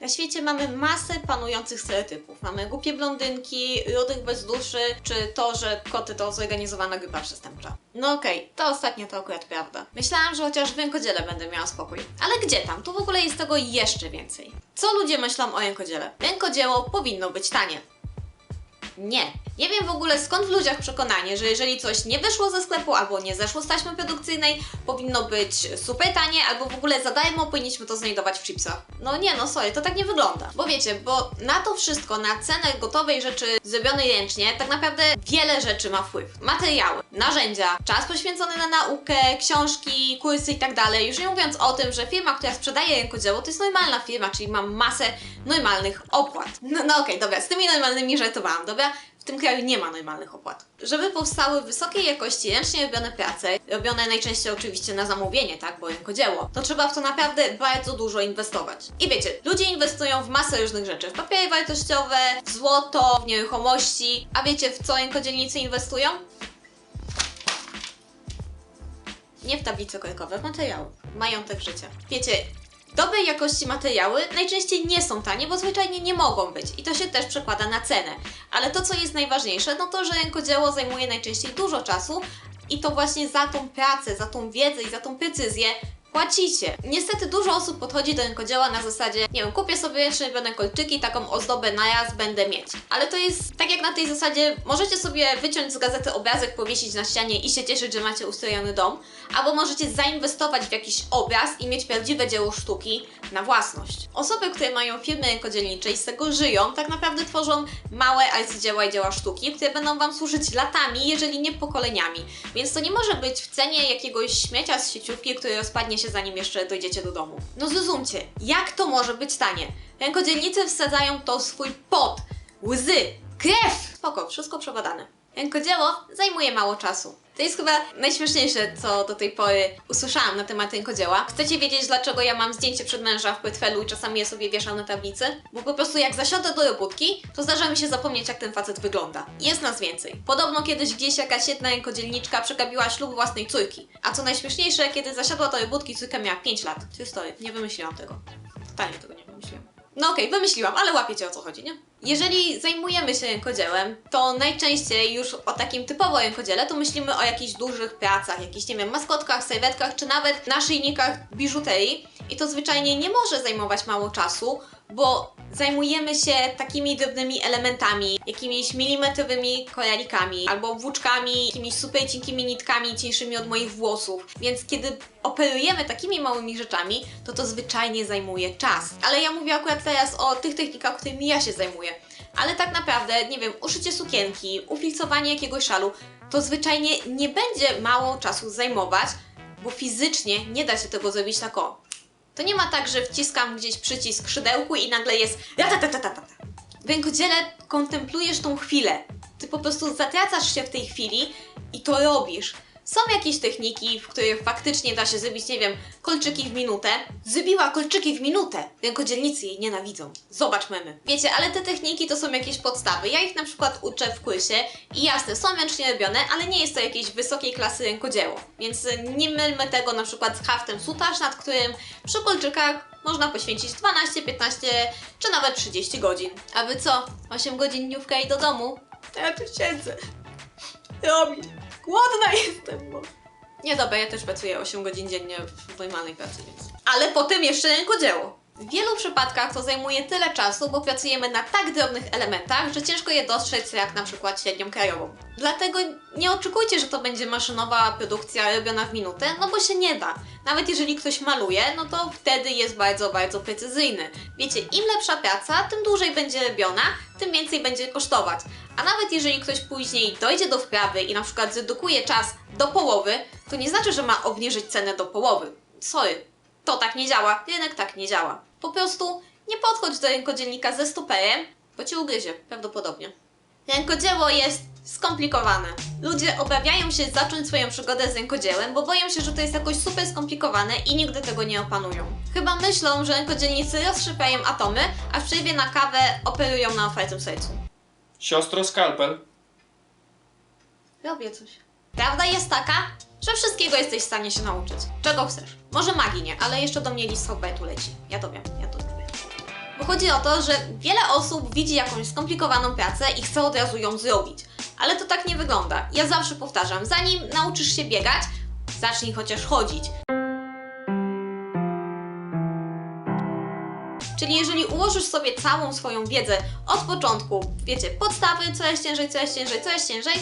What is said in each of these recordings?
Na świecie mamy masę panujących stereotypów. Mamy głupie blondynki, rudych bez duszy, czy to, że koty to zorganizowana grupa przestępcza. No okej, to ostatnie to akurat prawda. Myślałam, że chociaż w rękodziele będę miała spokój. Ale gdzie tam? Tu w ogóle jest tego jeszcze więcej. Co ludzie myślą o rękodziele? Rękodzieło powinno być tanie. Nie. Nie wiem w ogóle skąd w ludziach przekonanie, że jeżeli coś nie wyszło ze sklepu albo nie zeszło z taśmy produkcyjnej, powinno być super tanie albo w ogóle za darmo powinniśmy to znajdować w chipsach. No nie, no sorry, to tak nie wygląda. Bo wiecie, bo na to wszystko, na cenę gotowej rzeczy zrobionej ręcznie, tak naprawdę wiele rzeczy ma wpływ. Materiały, narzędzia, czas poświęcony na naukę, książki, kursy i tak dalej. Już nie mówiąc o tym, że firma, która sprzedaje rękodzieło, to jest normalna firma, czyli ma masę normalnych opłat. No, no okej, dobra, z tymi normalnymi żartowałam, dobra? Tym kraju nie ma normalnych opłat. Żeby powstały wysokiej jakości ręcznie robione prace, robione najczęściej oczywiście na zamówienie, tak, bo rękodzieło, to trzeba w to naprawdę bardzo dużo inwestować. I wiecie, ludzie inwestują w masę różnych rzeczy, w papiery wartościowe, w złoto, w nieruchomości, a wiecie w co rękodzielnicy inwestują? Nie w tablice korkowe, w materiały. Majątek życia. Wiecie, dobrej jakości materiały najczęściej nie są tanie, bo zwyczajnie nie mogą być i to się też przekłada na cenę. Ale to, co jest najważniejsze, no to, że rękodzieło zajmuje najczęściej dużo czasu i to właśnie za tą pracę, za tą wiedzę i za tą precyzję płacicie. Niestety dużo osób podchodzi do rękodzieła na zasadzie, nie wiem, kupię sobie robione kolczyki, taką ozdobę na raz będę mieć. Ale to jest tak jak na tej zasadzie, możecie sobie wyciąć z gazety obrazek, powiesić na ścianie i się cieszyć, że macie ustrojony dom, albo możecie zainwestować w jakiś obraz i mieć prawdziwe dzieło sztuki na własność. Osoby, które mają firmy rękodzielnicze i z tego żyją, tak naprawdę tworzą małe arcydzieła i dzieła sztuki, które będą Wam służyć latami, jeżeli nie pokoleniami. Więc to nie może być w cenie jakiegoś śmiecia z sieciówki, który rozpadnie się zanim jeszcze dojdziecie do domu. No zrozumcie, jak to może być tanie? Rękodzielnicy wsadzają to w swój pot, łzy, krew! Spoko, wszystko przebadane. Rękodzieło zajmuje mało czasu. To jest chyba najśmieszniejsze, co do tej pory usłyszałam na temat rękodzieła. Chcecie wiedzieć, dlaczego ja mam zdjęcie przed męża w portfelu i czasami je sobie wieszam na tablicy? Bo po prostu jak zasiądę do robótki, to zdarza mi się zapomnieć, jak ten facet wygląda. Jest nas więcej. Podobno kiedyś gdzieś jakaś jedna rękodzielniczka przegapiła ślub własnej córki. A co najśmieszniejsze, kiedy zasiadła do robótki, córka miała 5 lat. True story. Nie wymyśliłam tego. Totalnie tego nie. No okej, wymyśliłam, ale łapiecie o co chodzi, nie? Jeżeli zajmujemy się rękodziełem, to najczęściej już o takim typowo rękodziele to myślimy o jakichś dużych pracach, jakichś, nie wiem, maskotkach, serwetkach, czy nawet naszyjnikach biżuterii. I to zwyczajnie nie może zajmować mało czasu, bo zajmujemy się takimi drobnymi elementami, jakimiś milimetrowymi koralikami, albo włóczkami, jakimiś super cienkimi nitkami, cieńszymi od moich włosów. Więc kiedy operujemy takimi małymi rzeczami, to to zwyczajnie zajmuje czas. Ale ja mówię akurat teraz o tych technikach, którymi ja się zajmuję. Ale tak naprawdę, nie wiem, uszycie sukienki, ufilcowanie jakiegoś szalu, to zwyczajnie nie będzie mało czasu zajmować, bo fizycznie nie da się tego zrobić tak o. To nie ma tak, że wciskam gdzieś przycisk skrzydełku i nagle jest ratatatatata. Rękodziele kontemplujesz tą chwilę. Ty po prostu zatracasz się w tej chwili i to robisz. Są jakieś techniki, w których faktycznie da się zrobić, nie wiem, kolczyki w minutę. Zrobiła kolczyki w minutę! Rękodzielnicy jej nienawidzą. Zobacz memy. Wiecie, ale te techniki to są jakieś podstawy. Ja ich na przykład uczę w kursie i jasne, są ręcznie robione, ale nie jest to jakieś wysokiej klasy rękodzieło. Więc nie mylmy tego na przykład z haftem sutaż, nad którym przy kolczykach można poświęcić 12, 15 czy nawet 30 godzin. A wy co? 8 godzin dniówka i do domu? To ja tu siedzę. Robić. Głodna jestem, bo... Nie, dobra, ja też pracuję 8 godzin dziennie w normalnej pracy, więc... Ale potem jeszcze rękodzieło. W wielu przypadkach to zajmuje tyle czasu, bo pracujemy na tak drobnych elementach, że ciężko je dostrzec jak na przykład średnią krajową. Dlatego nie oczekujcie, że to będzie maszynowa produkcja robiona w minutę, no bo się nie da. Nawet jeżeli ktoś maluje, no to wtedy jest bardzo, bardzo precyzyjny. Wiecie, im lepsza praca, tym dłużej będzie robiona, tym więcej będzie kosztować. A nawet jeżeli ktoś później dojdzie do wprawy i na przykład zredukuje czas do połowy, to nie znaczy, że ma obniżyć cenę do połowy. Sorry, to tak nie działa, rynek tak nie działa. Po prostu nie podchodź do rękodzielnika ze stoperem, bo cię ugryzie, prawdopodobnie. Rękodzieło jest skomplikowane. Ludzie obawiają się zacząć swoją przygodę z rękodziełem, bo boją się, że to jest jakoś super skomplikowane i nigdy tego nie opanują. Chyba myślą, że rękodzielnicy rozszczepiają atomy, a w przerwie na kawę operują na otwartym sercu. Siostro Skalpel. Robię coś. Prawda jest taka, że wszystkiego jesteś w stanie się nauczyć. Czego chcesz? Może magii nie, ale jeszcze do mnie list Hogwartu leci. Ja to wiem, ja to wiem. Bo chodzi o to, że wiele osób widzi jakąś skomplikowaną pracę i chce od razu ją zrobić. Ale to tak nie wygląda. Ja zawsze powtarzam, zanim nauczysz się biegać, zacznij chociaż chodzić. Czyli jeżeli ułożysz sobie całą swoją wiedzę od początku, wiecie, podstawy, coraz ciężej, coraz ciężej, coraz ciężej,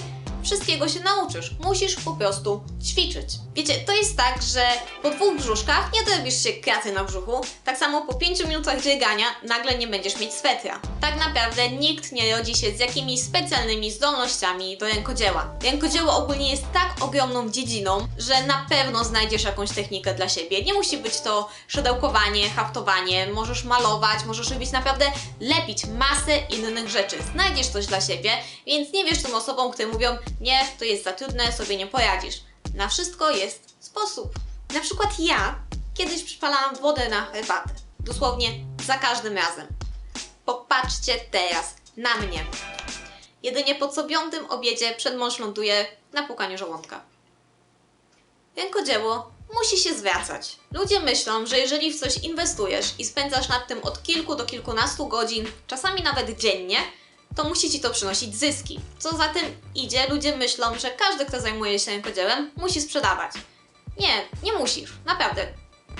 wszystkiego się nauczysz. Musisz po prostu ćwiczyć. Wiecie, to jest tak, że po dwóch brzuszkach nie dorobisz się kraty na brzuchu, tak samo po pięciu minutach biegania nagle nie będziesz mieć swetra. Tak naprawdę nikt nie rodzi się z jakimiś specjalnymi zdolnościami do rękodzieła. Rękodzieło ogólnie jest tak ogromną dziedziną, że na pewno znajdziesz jakąś technikę dla siebie. Nie musi być to szydełkowanie, haftowanie, możesz malować, możesz robić naprawdę lepić masę innych rzeczy. Znajdziesz coś dla siebie, więc nie wiesz tym osobom, które mówią, nie, to jest za trudne, sobie nie poradzisz. Na wszystko jest sposób. Na przykład ja kiedyś przypalałam wodę na herbatę. Dosłownie za każdym razem. Popatrzcie teraz na mnie. Jedynie po co piątym obiedzie przedmąż ląduje na pukaniu żołądka. Rękodzieło musi się zwracać. Ludzie myślą, że jeżeli w coś inwestujesz i spędzasz nad tym od kilku do kilkunastu godzin, czasami nawet dziennie, to musi ci to przynosić zyski. Co za tym idzie, ludzie myślą, że każdy, kto zajmuje się rękodziełem, musi sprzedawać. Nie, nie musisz, naprawdę.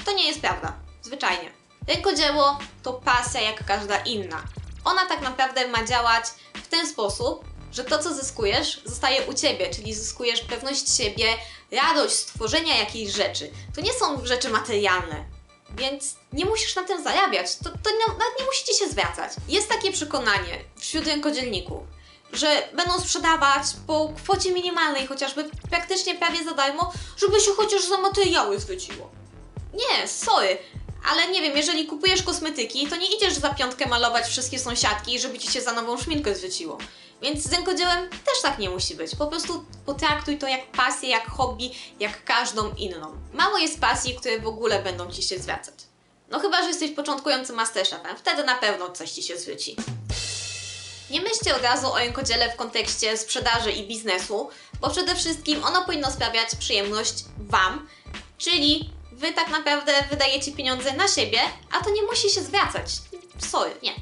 To nie jest prawda, zwyczajnie. Rękodzieło to pasja jak każda inna. Ona tak naprawdę ma działać w ten sposób, że to, co zyskujesz, zostaje u ciebie, czyli zyskujesz pewność siebie, radość z tworzenia jakiejś rzeczy. To nie są rzeczy materialne, więc nie musisz na tym zarabiać. To, to nie, nawet nie musicie się zwracać. Jest takie przekonanie wśród rękodzielników, że będą sprzedawać po kwocie minimalnej, chociażby praktycznie prawie za darmo, żeby się chociaż za materiały zwróciło. Nie, sorry, ale nie wiem, jeżeli kupujesz kosmetyki, to nie idziesz za piątkę malować wszystkie sąsiadki, żeby ci się za nową szminkę zwróciło. Więc z rękodziełem też tak nie musi być. Po prostu potraktuj to jak pasję, jak hobby, jak każdą inną. Mało jest pasji, które w ogóle będą ci się zwracać. No chyba, że jesteś początkującym masterchefem, wtedy na pewno coś ci się zwróci. Nie myślcie od razu o rękodziele w kontekście sprzedaży i biznesu, bo przede wszystkim ono powinno sprawiać przyjemność Wam, czyli Wy tak naprawdę wydajecie pieniądze na siebie, a to nie musi się zwracać. Sorry, nie.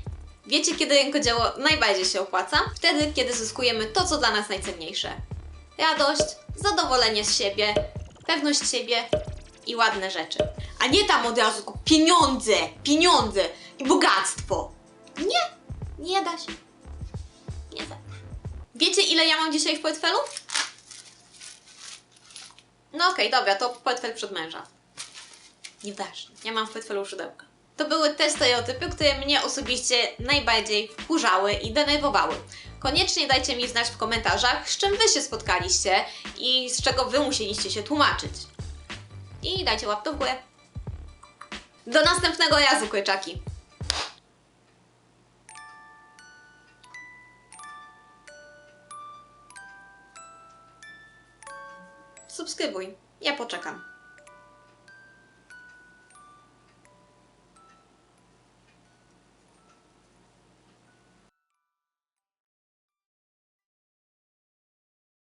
Wiecie, kiedy rękodzieło najbardziej się opłaca? Wtedy, kiedy zyskujemy to, co dla nas najcenniejsze. Radość, zadowolenie z siebie, pewność siebie i ładne rzeczy. A nie tam od razu pieniądze, pieniądze i bogactwo. Nie, nie da się. Nie da. Wiecie, ile ja mam dzisiaj w portfelu? No okej, dobra, to portfel przed męża. Nieważne, ja mam w portfelu szydełka. To były te stereotypy, które mnie osobiście najbardziej wkurzały i denerwowały. Koniecznie dajcie mi znać w komentarzach, z czym Wy się spotkaliście i z czego Wy musieliście się tłumaczyć. I dajcie łapkę w górę. Do następnego razu, kurczaki. Subskrybuj. Ja poczekam.